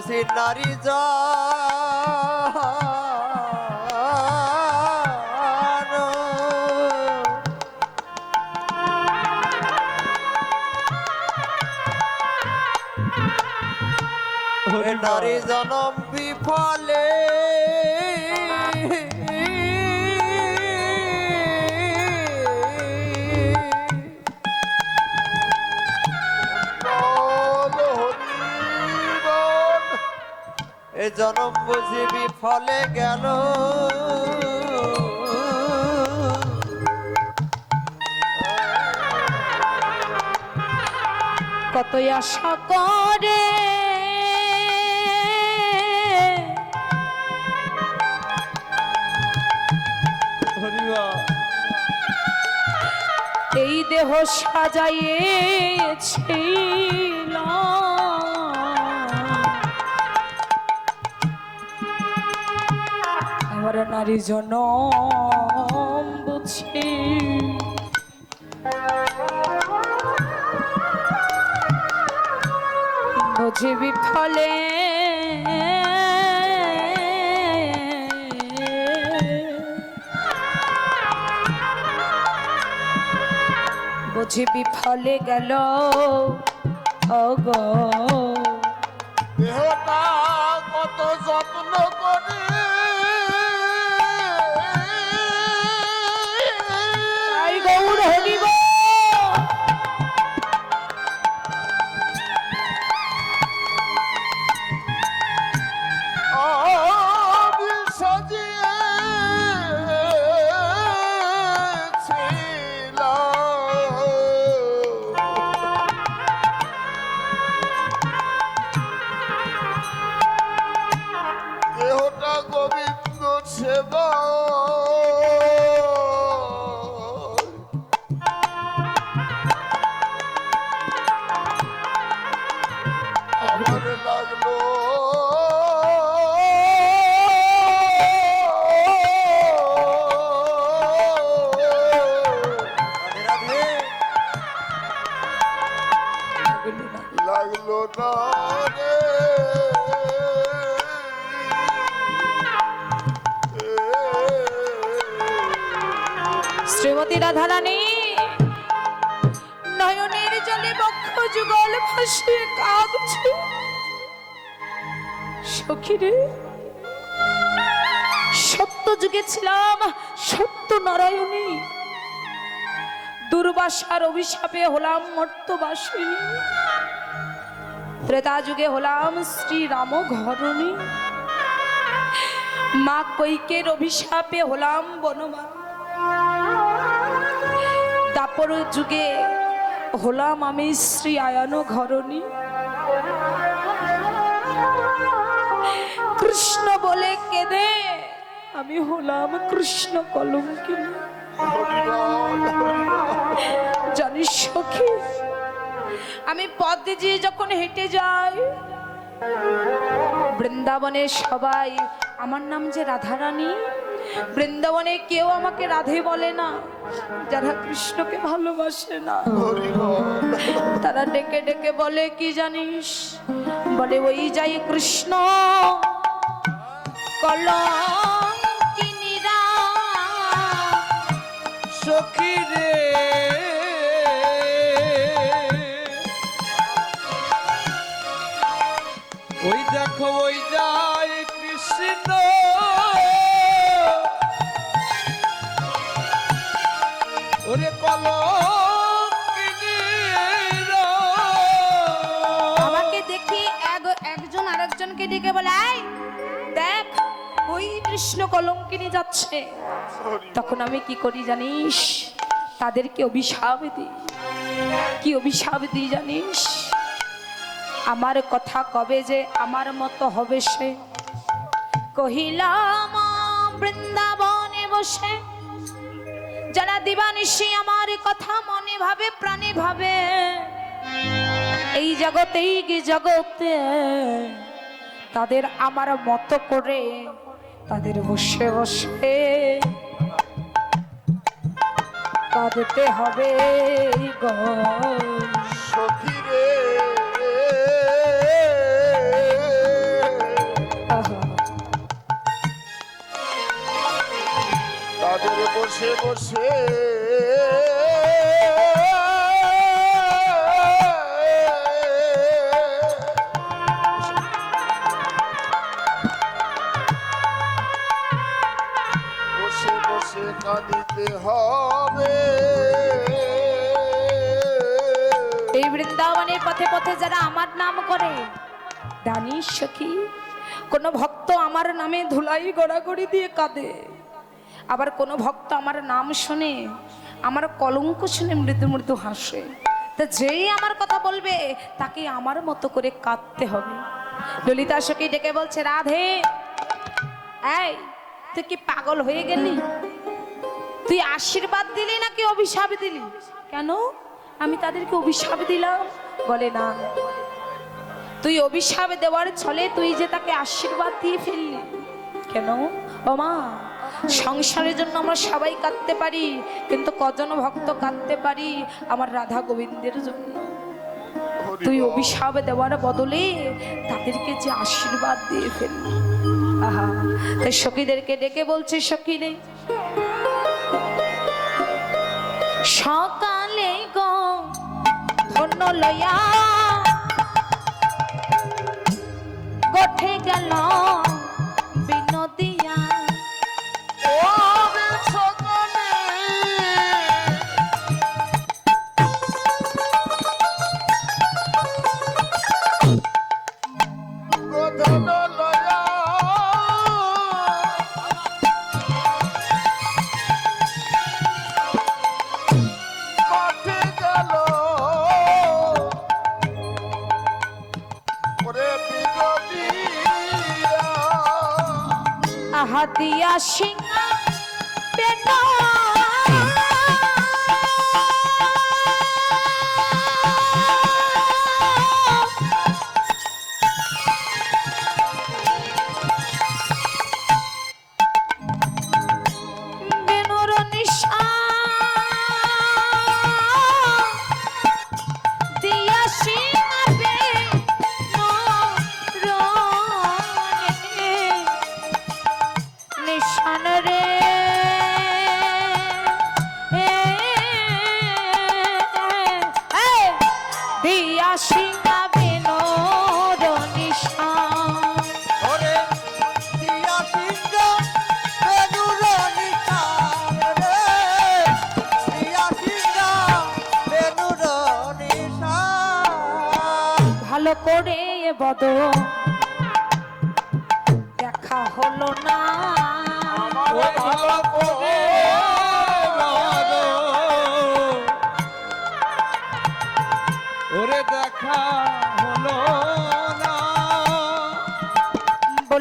বসি নারী যা নারী জনম বিফলে। এ জনম বুঝি বিফলে গেল। কতই আশা করে এই দেহ সাজাইয়েছিল নারী জন বুঝি। বুঝিবি ফলে বুঝিবি ফলে গেল। অগো দেহটা কত যত্ন লাগল না। রে। শ্রীমতী রাধারানী নয়নের জলে বক্ষ যুগল ভাসিয়ে কাঁদছে। সখীরে সত্য যুগে ছিলাম সত্য নারায়ণী দুর্বাসার অভিশাপে হলাম মর্তবাসিনী ত্রেতা যুগে হলাম শ্রীরাম ঘরণী। মা কৈকের অভিশাপে হলাম বনমা। দাপর যুগে হলাম আমি শ্রী আয়ান ঘরণী। কৃষ্ণ বলে কেঁদে আমি হলাম কৃষ্ণ কলঙ্কিনী। জানিস সখী, আমি পথ দিয়ে যখন হেঁটে যাই, বৃন্দাবনে সবাই, আমার নাম যে রাধারানী, বৃন্দাবনে কেউ আমাকে রাধে বলে না যারা কৃষ্ণকে ভালোবাসে না। তারা ডেকে ডেকে বলে, কি জানিস? বলে, ওই যাই কৃষ্ণ কলঙ্কিনীরা সখী রে যাচ্ছে তখন আমি কি করি জানিস? তাদেরকে অভিশাপ দিই। কি অভিশাপ দিই জানিস? আমার কথা কবে যে আমার মতো হবে সে? কহিলাম, বৃন্দাবনে বসে। যারা দিবানিশি আমার কথা মনে ভাবে, প্রাণে ভাবে। এই জগতেই কি জগতে? তাদের আমার মতো করে তাদের বসে বসে কাঁদতে হবে সখীরে। তাদের বসে বসে কাঁদিতে হবে। এই বৃন্দাবনের পথে পথে যারা আমার নাম করে জানিস সখী, কোন ভক্ত আমার নামে ধুলাই গড়াগড়ি দিয়ে কাঁদে। আবার কোন ভক্ত আমার নাম শুনে, আমার কলঙ্ক শুনে মৃদু মৃদু হাসে। তা যেই আমার কথা বলবে, তাকে আমার মতো করে কাঁদতে হবে। ললিতা সখী ডেকে বলছে, রাধে, এই, তুই কি পাগল হয়ে গেলি? তুই আশীর্বাদ দিলি নাকি অভিশাপ দিলি? কেন? আমি তাদেরকে অভিশাপ দিলাম। বলে না। তুই অভিশাপ দেওয়ার ছলে তুই যে তাকে আশীর্বাদ দিয়ে ফেললি। কেন? ও মা সংসারের জন্য আমরা সবাই কাঁদতে পারি কিন্তু কজন ভক্ত কাঁদতে পারি আমার রাধা গোবিন্দের জন্য? তুই অভিশাপ দেওয়ার বদলে তাদেরকে যে আশীর্বাদ দিয়ে ফেললি। আহা তাই সখীদেরকে ডেকে বলছে সখীরে সকালে গো ধন্য লয়া। গঠে গেল দিয়া সিংহা বেন নিশান রে। দিয়া সিংহ ভালো করে বদ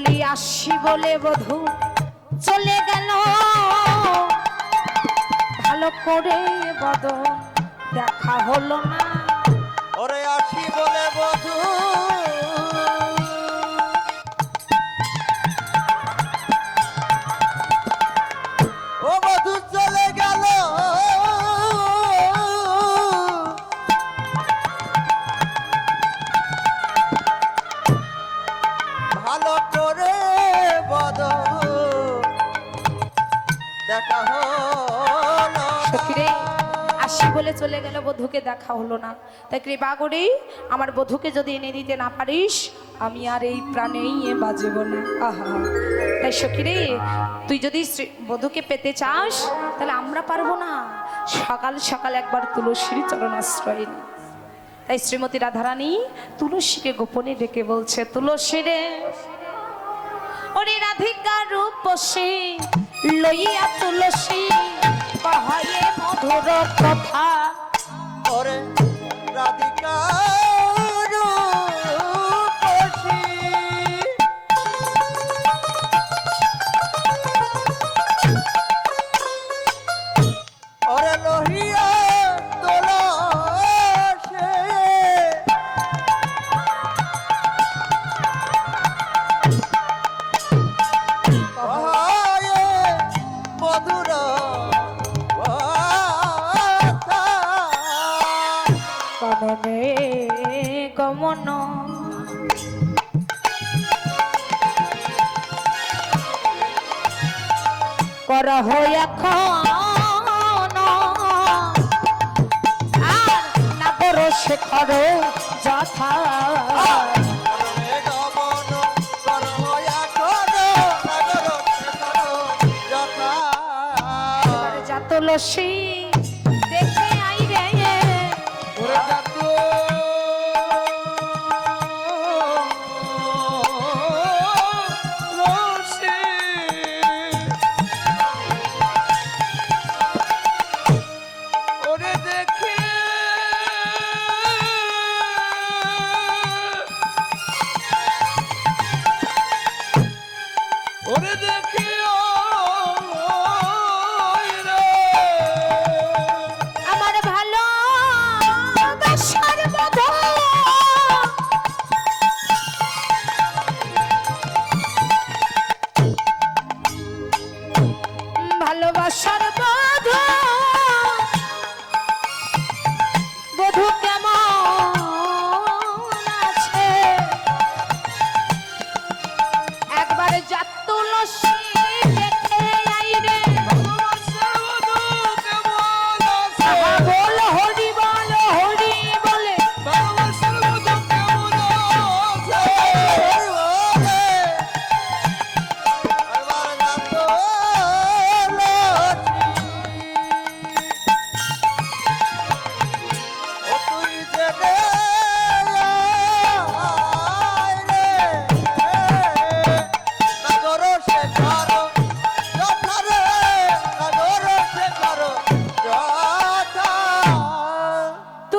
বলি আসি বলে বধু, চলে গেল। ভালো করে বদ দেখা হলো না। ওরে আসি বলে বধু চলে গেল, বধূকে দেখা হলো না। তাই কৃপা করে আমার বধুকে যদি এনে দিতে না পারিস, আমি আর এই প্রাণেই এ বাজব না। আহা। তাই সখীরে, তুই যদি বধূকে পেতে চাস, তাহলে আমরা পারব না। সকাল সকাল একবার তুলসীর চরণাশ্রয় নি। তাই শ্রীমতী রাধারানী তুলসীকে গোপনে ডেকে বলছে তুলসী রে ওরে রাধিকা রূপ বসে লইয়া তুলসী কহায়ে মধুর কথা। ওরে রাধিকা। গ্রহ এখন। আর নাগর শেখর যথা।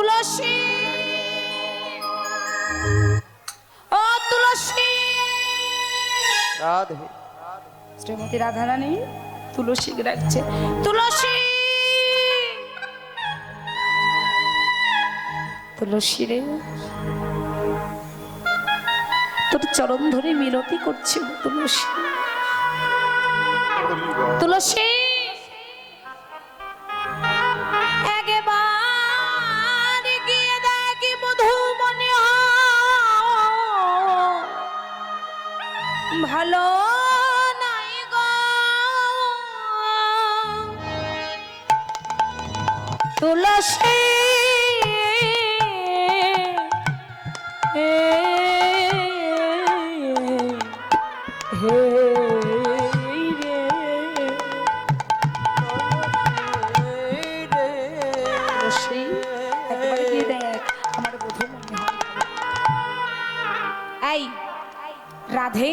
তুলসী। ও তুলসী। রাধে। শ্রীমতী রাধারানী তুলসী রাখছে। তুলসী। তুলসী রে। তোর চরণ ধরে মিনতি করছি তুলসী। তুলসী। এই, রাধে,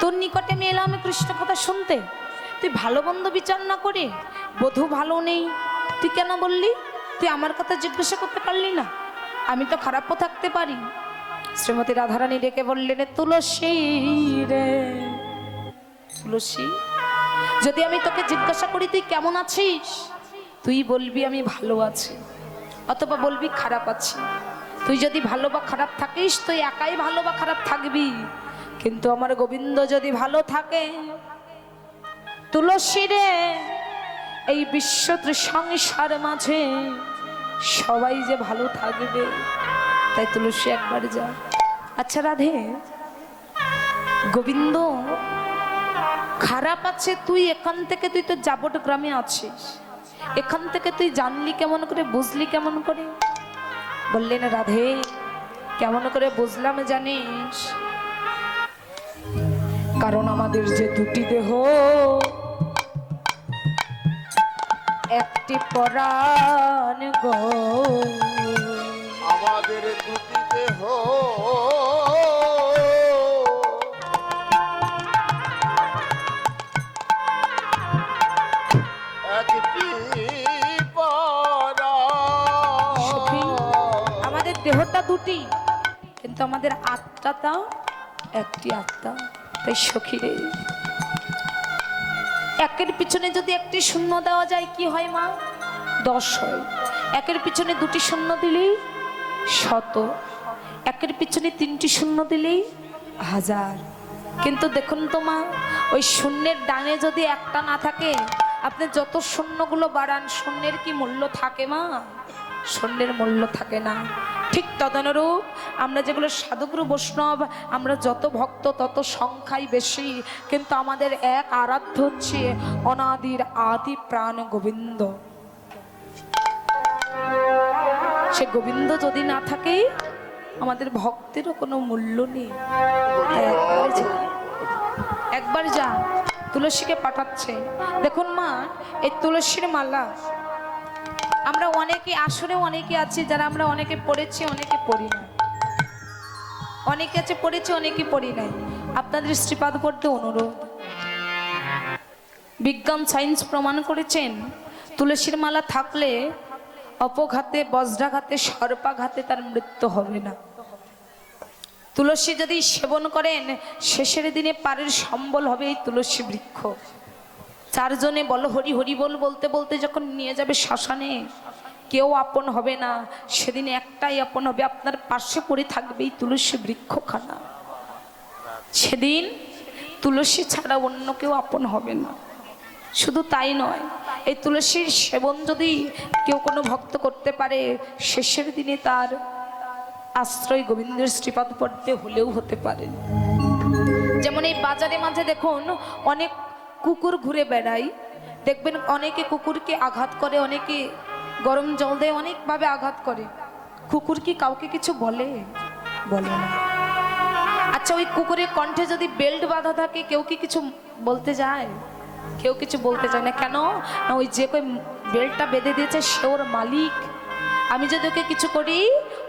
তোর নিকটে আমি এলাম কৃষ্ণ কথা শুনতে। তুই ভালো মন্দ বিচার না করে বধূ ভালো নেই। তুই কেন বললি? তুই আমার কথা জিজ্ঞাসা করতে পারলি না? আমি তো খারাপও থাকতে পারি। শ্রীমতী রাধারানী ডেকে বললেন তুলসী রে, তুলসী, যদি আমি তোকে জিজ্ঞাসা করি তুই কেমন আছিস? তুই বলবি আমি ভালো আছি, অথবা বলবি খারাপ আছি। তুই যদি ভালো বা খারাপ থাকিস, তুই একাই ভালো বা খারাপ থাকবি। কিন্তু আমার গোবিন্দ যদি ভালো থাকে, তুলসী রে, এই বিশ্ব সংসার মাঝে সবাই যে ভালো থাকবে, তাই তুলসী একবার যা। আচ্ছা রাধে, গোবিন্দ, খারাপ আছে তুই, এখান থেকে তুই তো যাবট গ্রামে আছিস। এখান থেকে তুই জানলি কেমন করে, বুঝলি কেমন করে? বললেন, রাধে, কেমন করে বুঝলাম জানিস? কারণ আমাদের যে দুটি দেহ একটি পরাণ গো। আমাদের দুটি দেহ আমাদের দেহটা দুটি কিন্তু আমাদের আত্মাটাও একটি আত্মা। তাই সখী রে। একের পিছনে যদি একটি শূন্য দেওয়া যায়, কি হয় মা? দশ হয়। একের পিছনে দুটি শূন্য দিলেই শত। একের পিছনে তিনটি শূন্য দিলেই হাজার। কিন্তু দেখুন তো মা, ওই শূন্যের ডানে যদি একটা না থাকে, আপনি যত শূন্যগুলো বাড়ান, শূন্যের কি মূল্য থাকে মা? শূন্যের মূল্য থাকে না। ঠিক তদনুরূপ আমরা যেগুলো সাধুগুরু বৈষ্ণব, আমরা যত ভক্ত তত সংখ্যাই বেশি। কিন্তু আমাদের এক আরাধ্য হচ্ছে অনাদির আদি প্রাণ গোবিন্দ। সে গোবিন্দ যদি না থাকে, আমাদের ভক্তেরও কোনো মূল্য নেই। একবার যা, তুলসীকে পাঠাচ্ছে। দেখুন মা, এই তুলসীর মালা আমরা অনেকে আসরে অনেকে আছি যারা আমরা অনেকে পড়েছি, অনেকে পড়ি না অনেকে আছে পড়েছি, অনেকে পড়ি নাই। আপনাদের শ্রীপাদ পড়তে অনুরোধ। বিজ্ঞান, সায়েন্স প্রমাণ করেছেন, তুলসীর মালা থাকলে অপঘাতে, বজ্রাঘাতে, সর্পাঘাতে তার মৃত্যু হবে না। তুলসী যদি সেবন করেন, শেষের দিনে পারের সম্বল হবে এই তুলসী বৃক্ষ। চারজনে বলো, হরি হরি বল বলতে বলতে যখন নিয়ে যাবে শ্মশানে, কেউ আপন হবে না। সেদিন একটাই আপন হবে, আপনার পাশে পড়ে থাকবে এই তুলসী বৃক্ষখানা। সেদিন তুলসী ছাড়া অন্য কেউ আপন হবে না। শুধু তাই নয়, এই তুলসীর সেবন যদি কেউ কোনো ভক্ত করতে পারে, শেষের দিনে তার আশ্রয় গোবিন্দের শ্রীপাদ পড়তে হলেও হতে পারে। যেমন এই বাজারে মাঝে দেখুন, অনেক কুকুর ঘুরে বেড়ায় দেখবেন অনেকে কুকুরকে আঘাত করে, অনেকে গরম জল দেয় অনেকভাবে আঘাত করে। কুকুর কি কাউকে কিছু বলে? বলে না। আচ্ছা ওই কুকুরের কণ্ঠে যদি বেল্ট বাঁধা থাকে, কেউ কি কিছু বলতে যায়? কেউ কিছু বলতে চায় না। কেন? ওই যে কই বেল্টটা বেঁধে দিয়েছে, সে ওর মালিক। আমি যদি ওকে কিছু করি,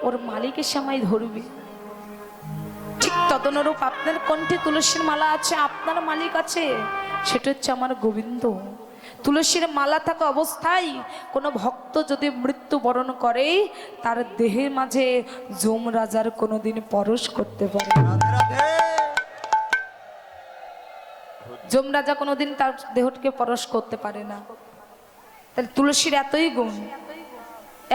ওর মালিকের এসে আমায় ধরবে। ঠিক তদনুরূপ আপনার কণ্ঠে তুলসীর মালা আছে, আপনার মালিক আছে। সেটা হচ্ছে আমার গোবিন্দ। তুলসীর মালা থাকা অবস্থায় কোনো ভক্ত যদি মৃত্যু বরণ করে তার দেহের মাঝে জম রাজার কোনোদিন পরশ করতে পারে জম রাজা কোনোদিন তার দেহটিকে পরশ করতে পারে না। তাহলে তুলসীর এতই গুণ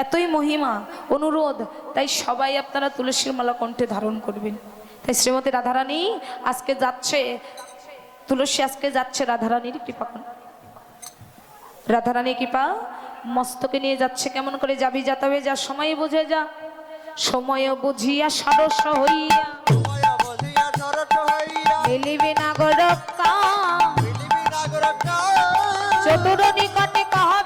এতই মহিমা অনুরোধ তাই সবাই আপনারা তুলসীর মালা কণ্ঠে ধারণ করবেন। তাই শ্রীমতী রাধারানী আজকে যাচ্ছে তুলসী আজকে যাচ্ছে রাধারানীর কৃপা। রাধারানী কৃপা মস্তকে নিয়ে যাচ্ছে কেমন করে যাবি যাতাবে যা সময় বুঝে যা। সময় বুঝিয়া সরস হইয়া। মিলিবে নাগরকা চতুর নিকটে কহবি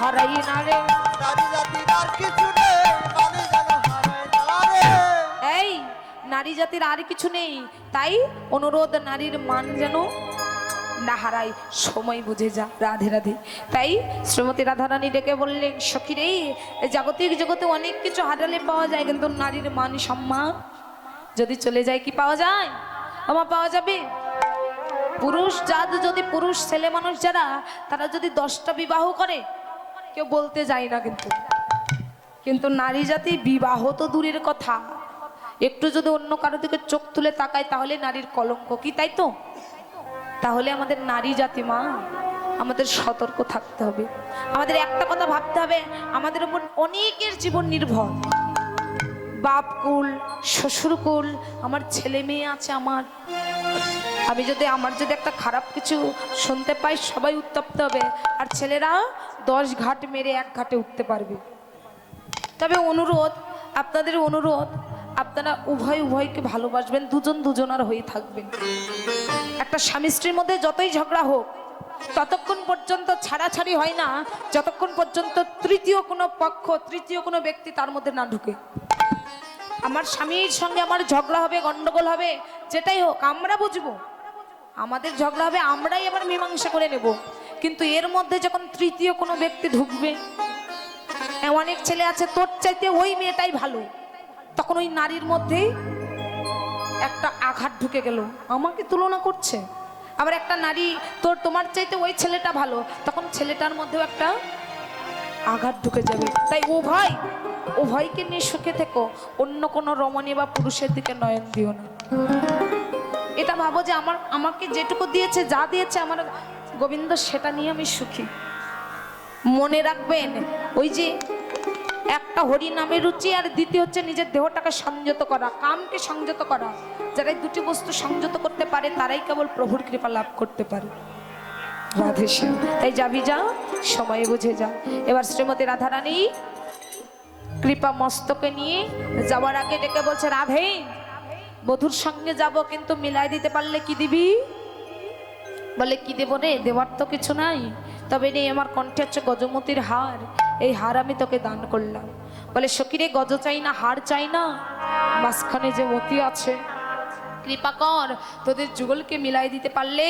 হারাই না রে নারী। জাতির আর কিছু নেই মানে জানো হারাই না রে এই নারী জাতির আর কিছু নেই। তাই অনুরোধ নারীর মান যেন না হারাই সময় বুঝে যা, রাধে রাধে। তাই শ্রীমতী রাধারানী ডেকে বললেন সখী রে জাগতিক জগতে অনেক কিছু হারালে পাওয়া যায়, কিন্তু নারীর মান সম্মান যদি চলে যায়, কি পাওয়া যায়? আমার পাওয়া যাবে। পুরুষ জাত যদি পুরুষ ছেলে মানুষ যারা, তারা যদি দশটা বিবাহ করে কেউ বলতে যায় না কিন্তু। কিন্তু নারী জাতি, বিবাহ তো দূরের কথা। একটু যদি অন্য কারও দিকে চোখ তুলে তাকায়, তাহলে নারীর কলঙ্ক কি, তাই তো? তাহলে আমাদের নারী জাতি, মা, আমাদের সতর্ক থাকতে হবে। আমাদের একটা কথা ভাবতে হবে, আমাদের উপর অনেকের জীবন নির্ভর। বাপ কুল, শ্বশুর কুল, আমার ছেলে মেয়ে আছে আমার। আমি যদি, আমার যদি একটা খারাপ কিছু শুনতে পাই, সবাই উত্তপ্ত হবে। আর ছেলেরা দশ ঘাট মেরে এক ঘাটে উঠতে পারবে। তবে অনুরোধ, আপনাদের অনুরোধ, আপনারা উভয় উভয়কে ভালোবাসবেন, দুজন দুজনার হয়ে থাকবেন। একটা স্বামী স্ত্রীর মধ্যে যতই ঝগড়া হোক, ততক্ষণ পর্যন্ত ছাড়াছাড়ি হয় না, যতক্ষণ পর্যন্ত তৃতীয় কোনো পক্ষ, তৃতীয় কোনো ব্যক্তি তার মধ্যে না ঢুকে। আমার স্বামীর সঙ্গে আমার ঝগড়া হবে, গন্ডগোল হবে, যেটাই হোক, আমরা বুঝব। আমাদের ঝগড়া হবে, আমরাই আবার মীমাংসা করে নেব। কিন্তু এর মধ্যে যখন তৃতীয় কোনো ব্যক্তি ঢুকবে অনেক ছেলে আছে, তোর চাইতে ওই মেয়েটাই ভালো। তখন ওই নারীর মধ্যেই একটা আঘাত ঢুকে গেল। আমাকে তুলনা করছে। আবার একটা নারী, তোর, তোমার চাইতে ওই ছেলেটা ভালো। তখন ছেলেটার মধ্যেও একটা আঘাত ঢুকে যাবে। তাই উভয় উভয়কে নিয়ে সুখে থেকো। অন্য কোনো রমণী বা পুরুষের দিকে নয়ন দিও না। এটা ভাবো যে আমার, আমাকে যেটুকু দিয়েছে, যা দিয়েছে, আমার গোবিন্দ, সেটা নিয়ে আমি সুখী। মনে রাখবেন, ওই যে একটা হরি নামে রুচি আর দ্বিতীয় হচ্ছে নিজের দেহটাকে সংযত করা, কামকে সংযত করা। যারা দুটি বস্তু সংযত করতে পারে, তারাই কেবল প্রভুর কৃপা লাভ করতে পারে। রাধে তাই যাবি যা, সময় বুঝে যা। এবার শ্রীমতী রাধারানী কৃপা মস্তকে নিয়ে যাওয়ার আগে ডেকে বলছে, রাধে, বধুর সঙ্গে যাব, কিন্তু মিলাই দিতে পারলে কি দিবি? বলে, কি দেবো রে? দেওয়ার তো কিছু নাই। তবে রে আমার কণ্ঠে হচ্ছে গজমতির হার। এই হার আমি তোকে দান করলাম। বলে সকিরে গজ চাই না, হার চাই না। মাঝখানে যে মতি আছে, কৃপা কর। তোদের যুগলকে মিলাই দিতে পারলে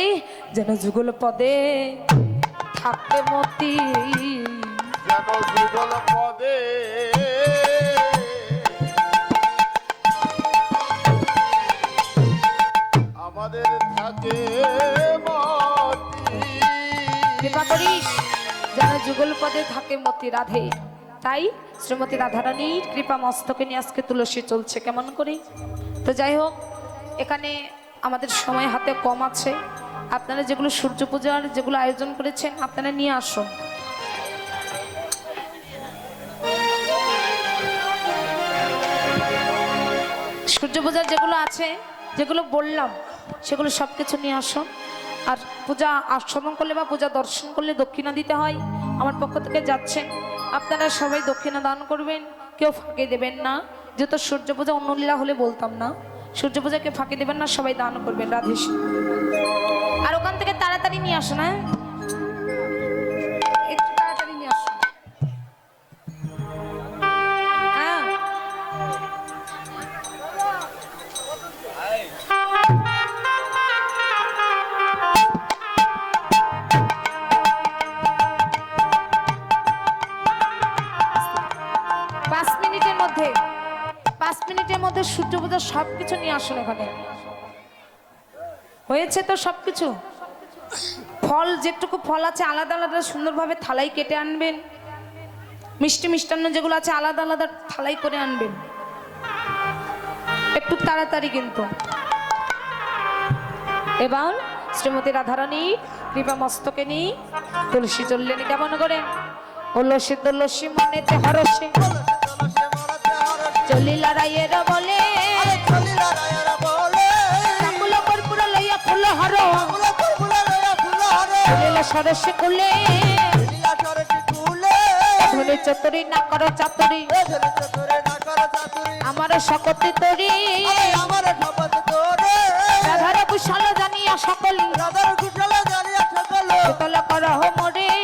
যেন যুগল পদে থাকবে মতি। যেন যুগল পদে করিস। যেন যুগল পদে থাকে মতি রাধে। তাই শ্রীমতী রাধারানীর কৃপা মস্তকে নিয়ে আজকে তুলসী চলছে কেমন করে? তো যাই হোক, এখানে আমাদের সময় হাতে কম আছে। আপনারা যেগুলো সূর্য পূজার যেগুলো আয়োজন করেছেন, আপনারা নিয়ে আসুন। সূর্য পূজার যেগুলো আছে, যেগুলো বললাম, সেগুলো সব কিছু নিয়ে আসুন। আর পূজা আশ্রমণ করলে বা পূজা দর্শন করলে দক্ষিণা দিতে হয়, আমার পক্ষ থেকে যাচ্ছেন আপনারা সবাই দক্ষিণা দান করবেন, কেউ ফাঁকে দেবেন না। যেহেতু সূর্য পূজা অন্য লীলা হলে বলতাম না। সূর্য পূজাকে ফাঁকে দেবেন না, সবাই দান করবেন রাধেশ আর ওখান থেকে তাড়াতাড়ি নিয়ে আসুন হ্যাঁ? সব কিছু নিয়ে আসুন এখানে। হয়েছে তো সব কিছু ফল, যেটুকু ফল আছে আলাদা আলাদা সুন্দরভাবে থালাই কেটে আনবেন। মিষ্টি মিষ্টান্ন যেগুলো আছে আলাদা আলাদা থালাই করে আনবেন। একটু তাড়াতাড়ি কিন্তু। এবার শ্রীমতী রাধারানী কৃপা মস্তকে নিয়ে তুলসী চললেন কেমন করে? উল্লসিত উল্লসী মনেতে হরসে। তুলসী চলিলা বলে সরসে কুলে। ধরে চতুরি না করো চাতুরি। আমার সকতি তরি। রাধার কুশল জানিয়া সকলি। শীতল কর মোরে।